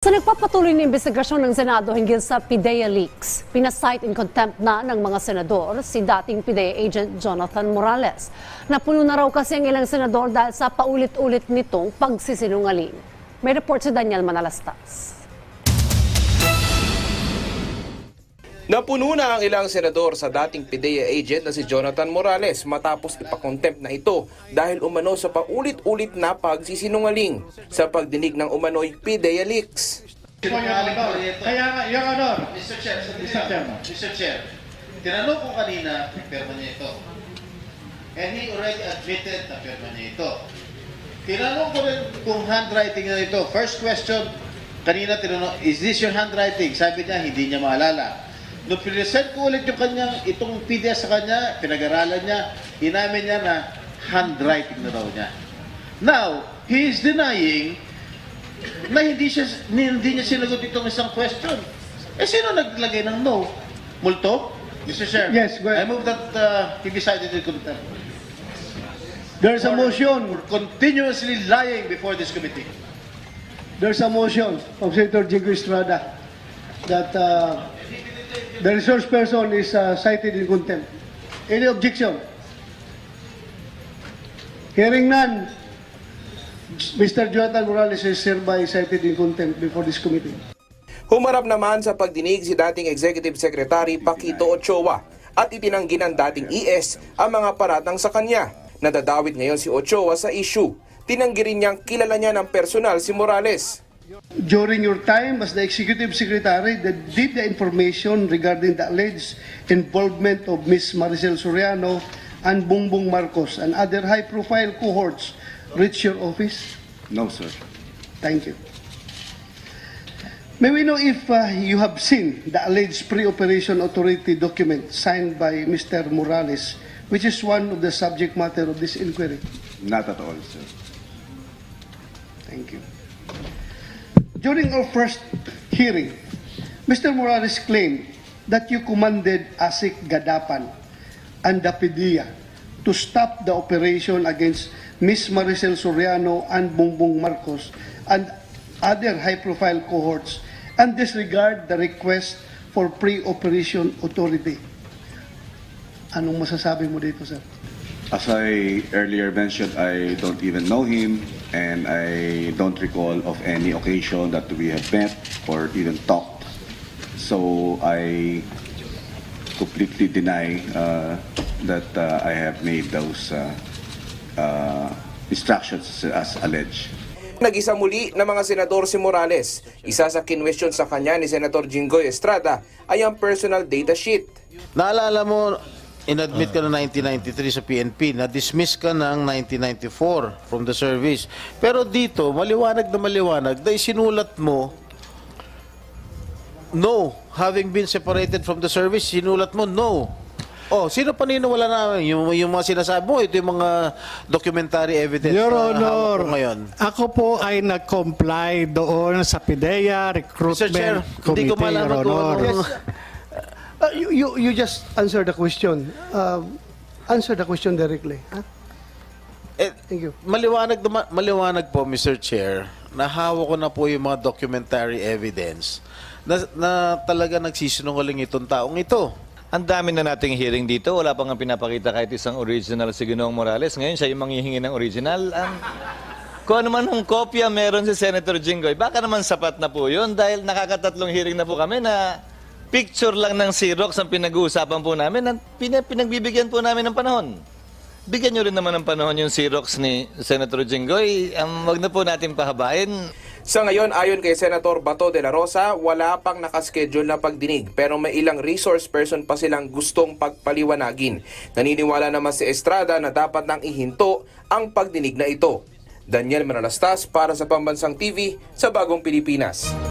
Sa nagpapatuloy na investigasyon ng Senado hinggil sa PIDEA leaks, pinasight in contempt na ng mga senador si dating PIDEA agent Jonathan Morales. Napuno na raw kasi ang ilang senador dahil sa paulit-ulit nitong pagsisinungaling. May report si Daniel Manalastas. Napuno na ang ilang senador sa dating PIDEA agent na si Jonathan Morales matapos ipakontempt na ito dahil umano sa paulit-ulit na pagsisinungaling sa pagdinig ng umano'y PIDEA leaks. Kaya Your Honor, Mr. Chair, Mr. Chairman. Mr. Chair, tinanong ko kanina, pirma niya ito. And he already admitted na pirma niya ito. Tinanong ko rin kung handwriting na ito. First question, kanina tinanong, is this your handwriting? Sabi niya, hindi niya maalala. Nung present ko ulit yung kanyang, itong PDF sa kanya, pinag-aralan niya, inamin niya na handwriting na daw niya. Now, he is denying na hindi siya hindi niya sinagot itong isang question. Eh sino naglagay ng no? Multo? Mr. Chairman. Yes, go ahead. I move that uh, he be cited in contempt. there's a motion, For continuously lying before this committee. there's a motion of Senator Jigo Estrada that uh, the resource person is uh, cited in contempt. Any objection? Hearing none, Mr. Jonathan Morales is hereby cited in contempt before this committee. Humarap naman sa pagdinig si dating Executive Secretary Paquito Ochoa at itinanggi ng dating ES ang mga paratang sa kanya. Nadadawit ngayon si Ochoa sa issue. Tinanggi rin niyang kilala niya ng personal si Morales. During your time as the Executive Secretary, did the information regarding the alleged involvement of Ms. Maricel Soriano and Bongbong Marcos and other high-profile cohorts reach your office? No, sir. Thank you. May we know if uh, you have seen the alleged pre-operation authority document signed by Mr. Morales, which is one of the subject matter of this inquiry? Not at all, sir. Thank you. During our first hearing, Mr. Morales claimed that you commanded ASIC Gadapan and PDEA to stop the operation against Ms. Maricel Soriano and Bongbong Marcos and other high-profile cohorts and disregard the request for pre-operation authority. Anong masasabi mo dito, sir? As I earlier mentioned, I don't even know him, and I don't recall of any occasion that we have met or even talked. So I completely deny uh, that uh, I have made those uh, uh, instructions as alleged. Nag-isa muli ng mga senador si Morales. Isa sa kinwestiyon sa kanya ni Senator Jinggoy Estrada ay ang personal data sheet. Naalala mo, inadmit ka na 1993 sa PNP, na-dismiss ka ng 1994 from the service. Pero dito, maliwanag na maliwanag, dahil sinulat mo, no, having been separated from the service, sinulat mo, no. Oh, sino paniniwala namin? Yung, yung mga sinasabi mo, ito yung mga documentary evidence Your na hawak Honor, ko ngayon. ako po ay nag-comply doon sa PIDEA Recruitment Mr. Chair, hindi Committee, ko malaman Your kung Honor. ano- Uh, you, you, you just answer the question. Uh, answer the question directly. Huh? Eh, Thank you. Maliwanag, maliwanag po, Mr. Chair, nahawa ko na po yung mga documentary evidence na, na talaga nagsisinungaling itong taong ito. Ang dami na nating hearing dito. Wala pang pinapakita kahit isang original si Ginoong Morales. Ngayon, siya yung manghihingi ng original. Ang, kung ano man ng kopya meron si Senator Jinggoy, baka naman sapat na po yun dahil nakakatatlong hearing na po kami na picture lang ng Xerox ang pinag-uusapan po namin at pina- pinagbibigyan po namin ng panahon. Bigyan nyo rin naman ng panahon yung Xerox ni Senator Jinggoy. Um, wag na po natin pahabain. Sa ngayon, ayon kay Senator Bato de la Rosa, wala pang nakaschedule na pagdinig pero may ilang resource person pa silang gustong pagpaliwanagin. Naniniwala naman si Estrada na dapat nang ihinto ang pagdinig na ito. Daniel Manalastas para sa Pambansang TV sa Bagong Pilipinas.